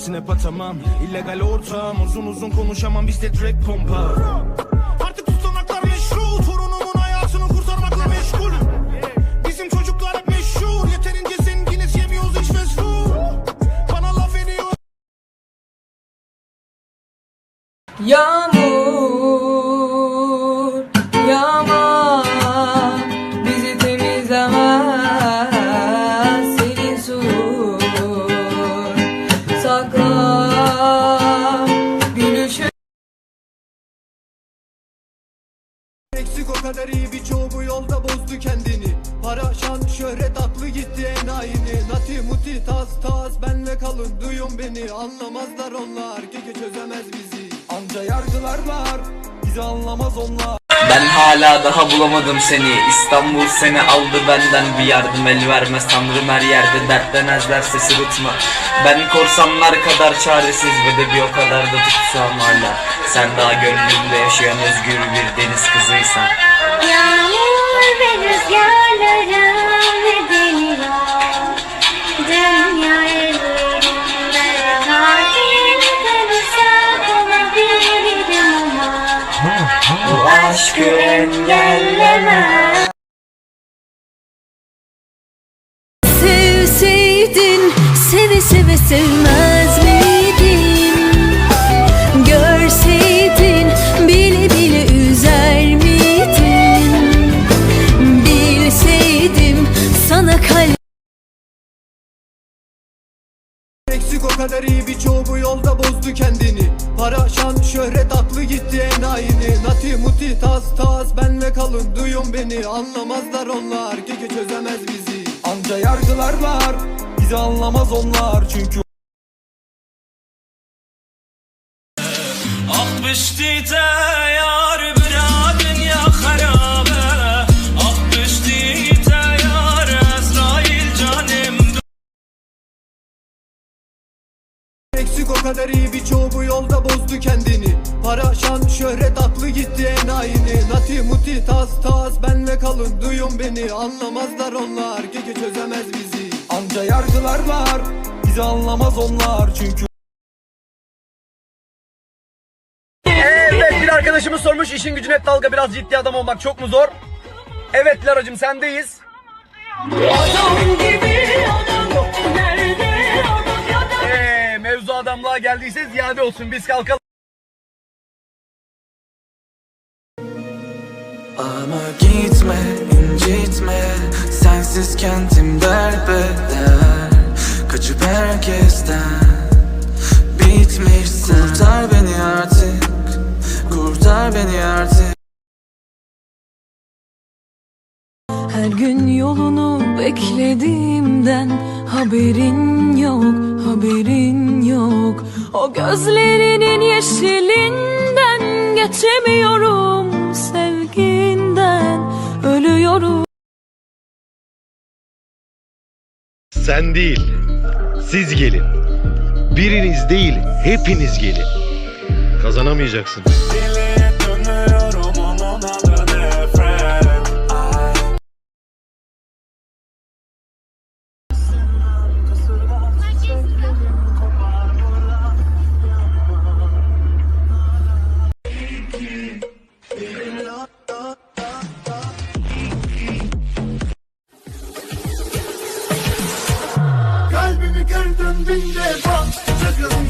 Snap atamam illegal ortam Uzun uzun konuşamam. Bizde direkt pompa. Artık tutanaklar meşru. Torunumun hayatını kurtarmakla meşgul. Bizim çocuklar hep meşhur. Yeterince zenginiz yemiyoruz hiç food Bana laf ediyor. Yağmur, gülüşü Eksik o kadar iyi birçoğu bu yolda bozdu kendini. Para, şan, şöhret aklı gitti enayini. Nati, muti, tas, tas benle kalın duyun beni. Anlamazlar onlar, keke çözemez bizi. Anca yargılar var, bizi anlamaz onlar Ben hala daha bulamadım seni. İstanbul seni aldı benden. Bir yardım el vermez Tanrım her yerde dertlemezler sesi tutma. Ben korsanlar kadar çaresiz ve de bir o kadar da tutsam hala. Sen daha gönlümde yaşayan özgür bir deniz kızıysan aşkı engellemez Sevseydin seve seve sevmez miydin? Görseydin bile bile üzer miydin? Bilseydim sana kalbim Eksik o kadar iyi birçoğu bu yolda bozdu kendini Para, şan, şöhret aklı gitti enayini. Nati, muti, tas, tas benle kalın duyun beni. Anlamazlar onlar, keke çözemez bizi. Anca yargılar var, bizi anlamaz onlar. Çünkü bişti yar bira kadar iyi birçoğu bu yolda bozdu kendini. Para, şan, şöhret aklı gitti enayini. Nati, muti, tas, tas benle kalın duyun beni. Anlamazlar onlar, keke çözemez bizi. Anca yargılar var, bizi anlamaz onlar. Çünkü Evet bir arkadaşımız sormuş işin gücün hep dalga biraz ciddi adam olmak çok mu zor? Evet Laracım sendeyiz. Olsun biz kalkalım. Ama gitme, incitme. Sensiz kendim derbeder. Kaçıp herkesten Bitmişsin. Kurtar beni artık Kurtar beni artık beklediğimden Haberin yok, haberin yok O gözlerinin yeşilinden Geçemiyorum sevginden Ölüyorum Sen değil, siz gelin. Biriniz değil, hepiniz gelin. Kazanamayacaksınız. Kalbinde bak sakın